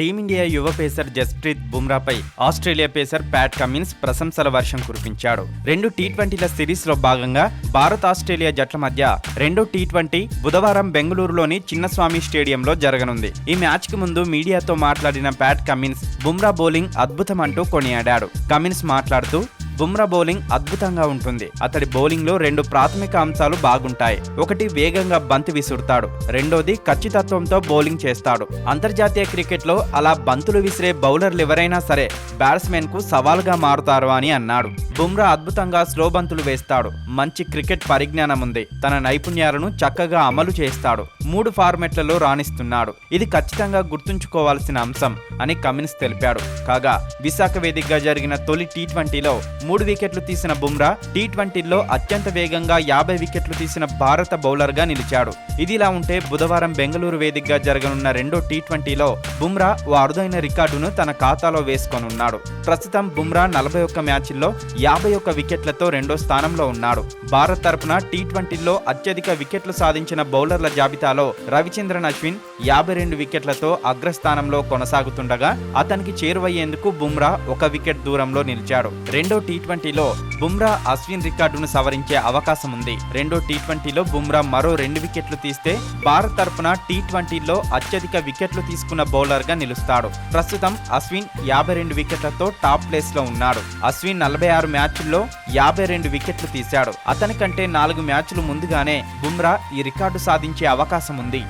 Team India యువ pacer Jasprit బుమ్రాపై Australia pacer Pat Cummins ప్రశంసల వర్షం కురిపించాడు. రెండు టీ ట్వంటీల సిరీస్లో భాగంగా భారత్ ఆస్ట్రేలియా జట్ల మధ్య రెండో టీ ట్వంటీ బుధవారం బెంగళూరులోని చిన్నస్వామి స్టేడియంలో జరగనుంది. ఈ మ్యాచ్కి ముందు మీడియాతో మాట్లాడిన ప్యాట్ కమిన్స్ బుమ్రా బౌలింగ్ అద్భుతం అంటూ కొనియాడాడు. కమిన్స్ మాట్లాడుతూ బుమ్రా బౌలింగ్ అద్భుతంగా ఉంటుంది. అతడి బౌలింగ్లో రెండు ప్రాథమిక అంశాలు బాగుంటాయి. ఒకటి వేగంగా బంతి విసురుతాడు. రెండోది ఖచ్చితత్వంతో బౌలింగ్ చేస్తాడు. అంతర్జాతీయ క్రికెట్లో అలా బంతులు విసిరే బౌలర్లు ఎవరైనా సరే బ్యాట్స్మెన్కు సవాల్గా మారుతారు అని అన్నాడు. బుమ్రా అద్భుతంగా స్లో బంతులు వేస్తాడు. మంచి క్రికెట్ పరిజ్ఞానం ఉంది తన నైపుణ్యాలను చక్కగా అమలు చేస్తాడు. మూడు ఫార్మెట్లలో రాణిస్తున్నాడు. ఇది ఖచ్చితంగా గుర్తుంచుకోవాల్సిన అంశం అని కమిన్స్ తెలిపాడు. కాగా విశాఖ వేదికగా జరిగిన తొలి టీ ట్వంటీలో మూడు వికెట్లు తీసిన బుమ్రా టీ ట్వంటీలో అత్యంత వేగంగా యాభై వికెట్లు తీసిన భారత బౌలర్గా నిలిచాడు. ఇదిలా ఉంటే బుధవారం బెంగళూరు వేదికగా జరగనున్న రెండో టీ ట్వంటీలో బుమ్రా ఓ అరుదైన రికార్డును తన ఖాతాలో వేసుకొనున్నాడు. ప్రస్తుతం బుమ్రా నలభై ఒక్క మ్యాచ్ల్లో యాభై ఒక్క వికెట్లతో రెండో స్థానంలో ఉన్నాడు. భారత్ తరపున టీ ట్వంటీలో అత్యధిక వికెట్లు సాధించిన బౌలర్ల జాబితాలో రవిచంద్రన్ అశ్విన్ యాభై రెండు వికెట్లతో అగ్రస్థానంలో కొనసాగుతుండగా అతనికి చేరువయ్యేందుకు బుమ్రా ఒక వికెట్ దూరంలో నిలిచాడు. రెండో టీ ట్వంటీలో బుమ్రా అశ్విన్ రికార్డును సవరించే అవకాశం ఉంది రెండో టీ ట్వంటీలో బుమ్రా మరో రెండు వికెట్లు తీస్తే భారత్ తరపున టీ ట్వంటీలో అత్యధిక వికెట్లు తీసుకున్న బౌలర్గా నిలుస్తాడు. ప్రస్తుతం అశ్విన్ యాభై రెండు వికెట్లతో టాప్ ప్లేస్లో ఉన్నాడు. అశ్విన్ నలభై ఆరు మ్యాచ్ల్లో యాభై రెండు వికెట్లు తీశాడు. అతనికంటే నాలుగు మ్యాచ్లు ముందుగానే బుమ్రా ఈ రికార్డు సాధించే అవకాశం ఉంది